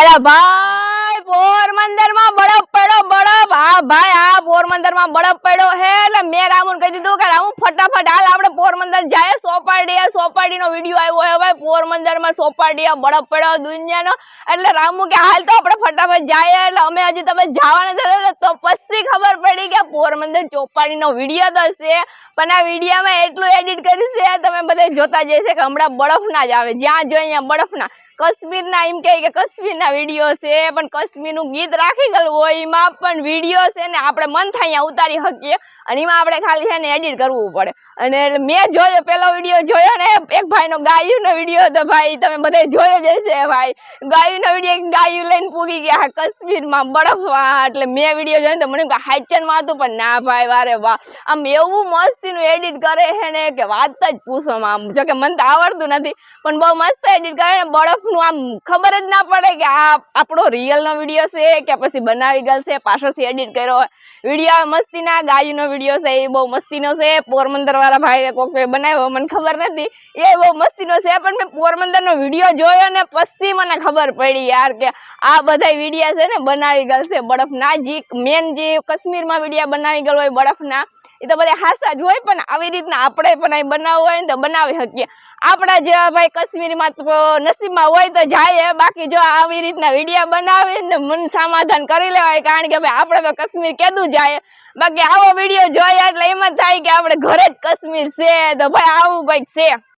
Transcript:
એટલે ભાઈ પોરબંદરમાં બળપ પડ્યો બળપ હા ભાઈ, હા પોરબંદરમાં બળપ પડ્યો. હે, એટલે મેં રામુને કહી દીધું કે રામુ ફટાફટ હાલ આપણે પોરબંદર જાય. સોપાડી સોપાડી નો વીડિયો આવ્યો હે ભાઈ. પોરબંદરમાં સોપાડી બરફ પડ્યો, દુનિયાનો. એટલે રામુ કે હાલ તો આપણે ફટાફટ જાય એટલે અમે હજી તમે જવાના હતા તો પડી કે પોરબંદર ચોપાડી નો વીડિયો તો છે, પણ આ વિડીયોમાં એટલું એડિટ કર્યું છે, તમે બધા જોતા જશે કે હમણાં બરફના જ આવે, જ્યાં જોઈએ ત્યાં બરફના. કાશ્મીરના એમ કહે કે કાશ્મીરના વીડિયો છે, પણ કાશ્મીરનું ગીત રાખી ગયેલું હોય, એમાં પણ વીડિયો છે ને આપણે મન થાય અહીંયા ઉતારી શકીએ, અને એમાં આપણે ખાલી છે ને એડિટ કરવું પડે. અને મેં જોયો, પેલો વીડિયો જોયો ને, એક ભાઈનો ગાયુંનો વીડિયો હતો ભાઈ, તમે બધા જોયો જ હશે ભાઈ. ગાયુંનો વીડિયો ગાયું લઈને પૂગી ગયા, કાશ્મીરમાં બરફમાં, એટલે મેં વીડિયો જોયો તો મને હાચનમાં હતું, પણ ના ભાઈ, વારે વાહ આમ એવું મસ્તીનું એડિટ કરે છે ને કે વાત જ પૂછો આમ, જો કે મને તો આવડતું નથી, પણ બહુ મસ્ત એડિટ કરે ને, બરફનું આમ ખબર જ ના પડે કે આ આપણો રિયલનો વીડિયો છે કે પછી બનાવી ગયેલ છે પાછળથી એડિટ કર્યો વીડિયો મસ્તીના, ગાયનો વીડિયો છે, એ બહુ મસ્તીનો છે. પોરબંદર વાળા ભાઈ કોકે બનાવ્યો, મને ખબર નથી. એ બહુ મસ્તીનો છે, પણ મેં પોરબંદરનો વીડિયો જોયો ને, પછી મને ખબર પડી યાર કે આ બધા વિડીયા છે ને, બનાવી ગયેલ છે બરફના જે મેન જે કાશ્મીરમાં વિડીયા બનાવી ગયેલ હોય બરફના, એ તો બધા હાસા જ હોય પણ આવી રીતના આપણે પણ અહીં બનાવવું હોય ને તો બનાવી શકીએ. આપણા જેવા ભાઈ કાશ્મીરમાં તો નસીબમાં હોય તો જાય બાકી જો આવી રીતના વીડિયો બનાવી ને મન સમાધાન કરી લેવાય, કારણ કે ભાઈ આપણે તો કાશ્મીર કેદું જાય. બાકી આવો વીડિયો જોઈએ એટલે એમ જ થાય કે આપણે ઘરે જ કાશ્મીર છે તો ભાઈ આવું કંઈક છે.